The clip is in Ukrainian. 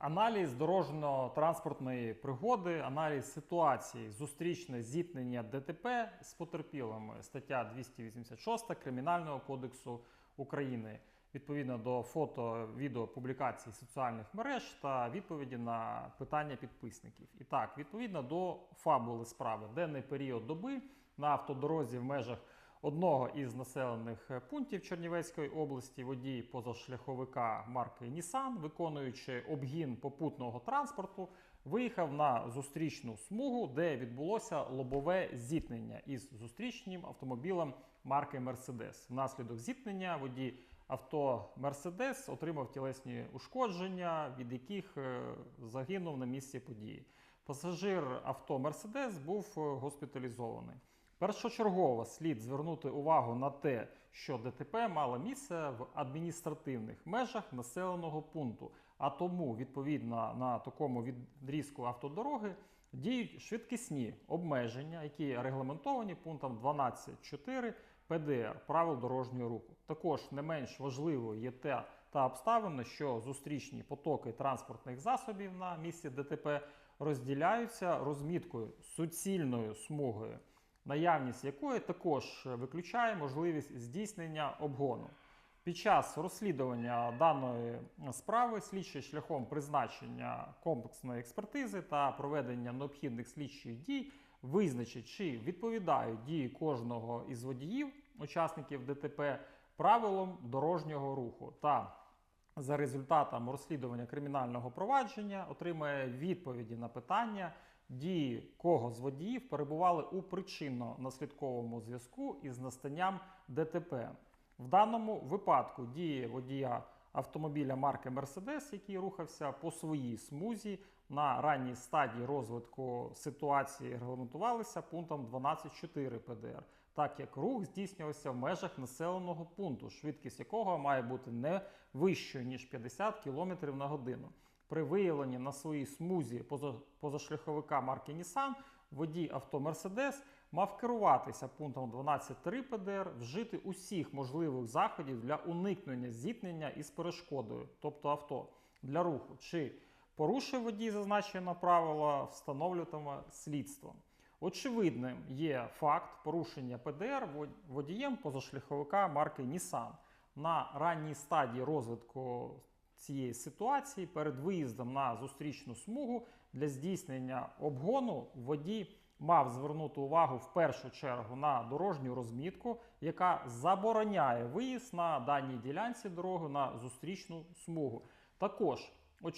Аналіз дорожньо-транспортної пригоди, аналіз ситуації, зустрічне зіткнення ДТП з потерпілими, стаття 286 Кримінального кодексу України, відповідно до фото, відео публікацій соціальних мереж та відповіді на питання підписників. І так, відповідно до фабули справи, денний період доби на автодорозі в межах одного із населених пунктів Чернівецької області водій позашляховика марки Nissan, виконуючи обгін попутного транспорту, виїхав на зустрічну смугу, де відбулося лобове зіткнення із зустрічним автомобілем марки Mercedes. Внаслідок зіткнення водій авто Mercedes отримав тілесні ушкодження, від яких е, загинув на місці події. Пасажир авто Mercedes був е, госпіталізований. Першочергово слід звернути увагу на те, що ДТП мало місце в адміністративних межах населеного пункту, а тому, відповідно на такому відрізку автодороги, діють швидкісні обмеження, які регламентовані пунктом 12.4 ПДР правил дорожнього руху. Також не менш важливою є те та обставина, що зустрічні потоки транспортних засобів на місці ДТП розділяються розміткою суцільною смугою наявність якої також виключає можливість здійснення обгону. Під час розслідування даної справи слідчий шляхом призначення комплексної експертизи та проведення необхідних слідчих дій визначить, чи відповідають дії кожного із водіїв, учасників ДТП правилам дорожнього руху та за результатом розслідування кримінального провадження отримає відповіді на питання, дії кого з водіїв перебували у причинно-наслідковому зв'язку із настанням ДТП. В даному випадку дії водія автомобіля марки Mercedes, який рухався по своїй смузі на ранній стадії розвитку ситуації, регламентувалися пунктом 12.4 ПДР, так як рух здійснювався в межах населеного пункту, швидкість якого має бути не вищою ніж 50 км на годину. При виявленні на своїй смузі поза- позашляховика марки Nissan водій авто Mercedes мав керуватися пунктом 12.3 ПДР, вжити усіх можливих заходів для уникнення зіткнення із перешкодою, тобто авто, для руху, чи порушив водій зазначене правило, встановлюватиме слідство. Очевидним є факт порушення ПДР водієм позашляховика марки Nissan. На ранній стадії розвитку цієї ситуації перед виїздом на зустрічну смугу для здійснення обгону водій мав звернути увагу в першу чергу на дорожню розмітку, яка забороняє виїзд на даній ділянці дороги на зустрічну смугу. Також